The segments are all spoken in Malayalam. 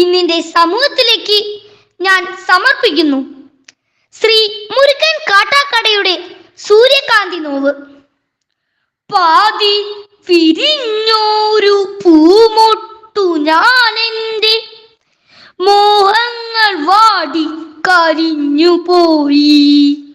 ഇന്നിന്റെ സമൂഹത്തിലേക്ക് ഞാൻ സമർപ്പിക്കുന്നു. ശ്രീ മുരുകൻ കാട്ടാക്കടയുടെ സൂര്യകാന്തി നോവ്. പാതി വിരിഞ്ഞോരു പൂമൊട്ടു ഞാനെന്റെ മോഹങ്ങൾ വാടി കരിഞ്ഞു പോയി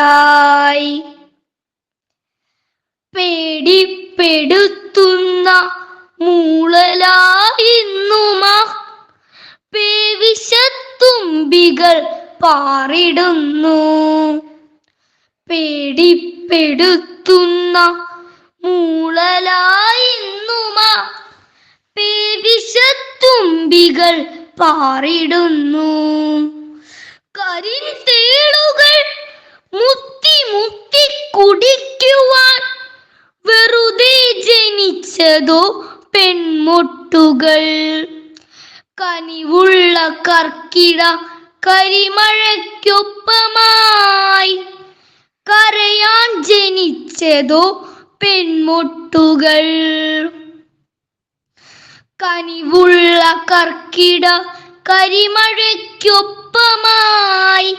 സൂര്യനെല്ലിക്കാട്ടിലേകയായി പേടിപ്പെടുത്തുന്ന മൂളലായിന്നുമാ പേവിശത്തുമ്പികൾ പാറിടുന്നു. പേടിപ്പെടുത്തുന്ന മൂളലായിന്നുമാ പേവിശത്തുമ്പികൾ കരിൻ കരിന്തേളുകൾ മുത്തി മുത്തി കുടിക്കുവാൻ വെറുതെ ജനിച്ചതോ പെൺമുട്ടുകൾ. കനിവുള്ള കർക്കിട കരിമഴയ്ക്കൊപ്പമായി കരയാൻ ജനിച്ചതോ പെൺമുട്ടുകൾ. കനിവുള്ള കർക്കിട കരിമഴയ്ക്കൊപ്പമായി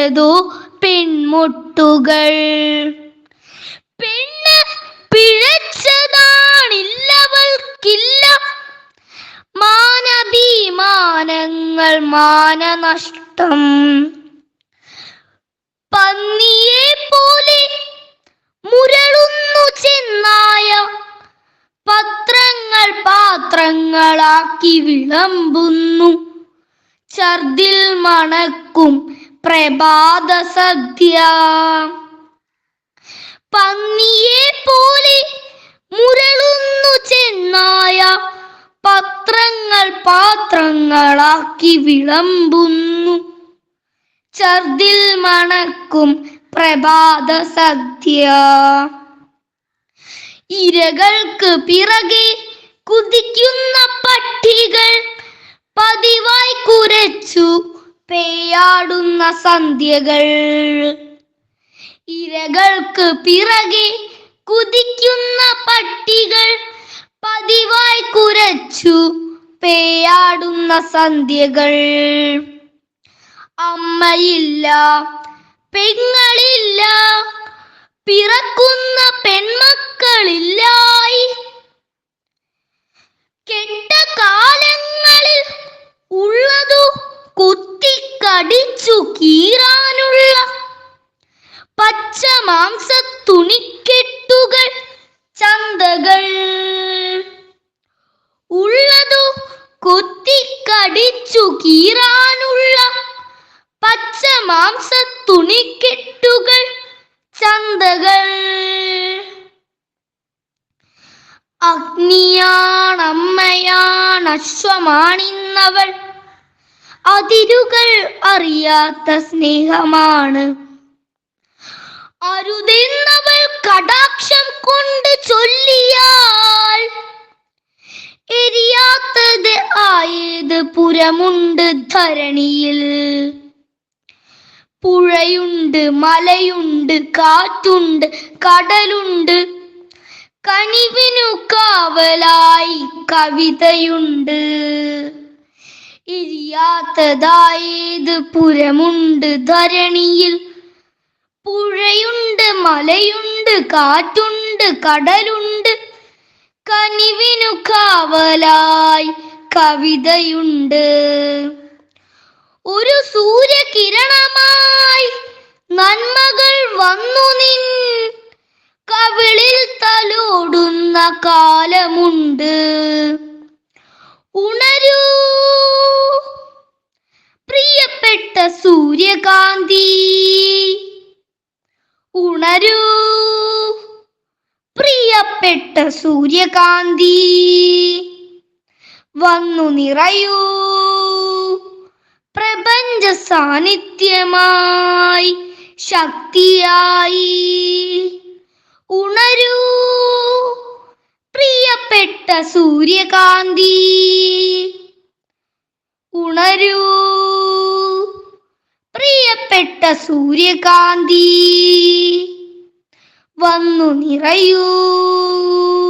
ജനിച്ചതോ പെൺമുട്ടുകൾ പെണ്ണ് പിഴച്ചതാണില്ലവൾക്കില്ല. മാനഭിമാനങ്ങൾ മാനനഷ്ടം. പന്നിയെ പോലെ മുരളുന്നു ചെന്നായ പത്രങ്ങൾ പാത്രങ്ങളാക്കി വിളമ്പുന്നു. ഛർദിൽ മണക്കും പ്രഭാത സദ്യ പന്നിയെ പോലെ മുരളുന്നു ചെന്നായ പത്രങ്ങൾ പാത്രങ്ങളാക്കി വിളമ്പുന്നു. ചർദിൽ മണക്കും പ്രഭാത സദ്യ ഇരകൾക്ക് പിറകെ കുതിക്കുന്ന പട്ടികൾ പതിവായി കുരച്ചു. പേയാടുന്ന സന്ധ്യകൾ. ഇരകൾക്ക് പിറകെ കുതിക്കുന്ന പട്ടികൾ പതിവായി കുരച്ചു പേയാടുന്ന സന്ധ്യകൾ. അമ്മയില്ല പെങ്ങളില്ല കുത്തിക്കടിച്ചു കീറാനുള്ള പച്ച മാംസ തുണിക്കെട്ടുകൾ ചന്തകൾ. അഗ്നിയാണമ്മയാണ് അശ്വമാണിന്നവൾ അതിരുകൾ അറിയാത്ത സ്നേഹമാണ്. അരുതെന്നവൾ കടാക്ഷം പുരമുണ്ട് ധരണിയിൽ. പുഴയുണ്ട് മലയുണ്ട് കാറ്റുണ്ട് കടലുണ്ട്. കണിവിനു കാവലായി കവിതയുണ്ട്. ഇരിയാത്തതായത് പുരമുണ്ട് ധരണിയിൽ. പുഴയുണ്ട് മലയുണ്ട് കാറ്റുണ്ട് കടലുണ്ട്. കനിവിനു കാവലായി കവിതയുണ്ട്. ഒരു സൂര്യകിരണമായി നന്മകൾ വന്നു നിൻ കവിളിൽ തലോടുന്ന കാലമുണ്ട്. ഉണരൂ. പ്രിയപ്പെട്ട സൂര്യകാന്തി ഉണരൂ. പ്രിയപ്പെട്ട സൂര്യകാന്തി. വന്നു നിറയൂ. പ്രപഞ്ച സാന്നിധ്യമായി ശക്തിയായി ഉണരൂ. പ്രിയപ്പെട്ട സൂര്യകാന്തി ഉണരൂ. പ്രിയപ്പെട്ട സൂര്യകാന്തി വന്നു നിറയൂ.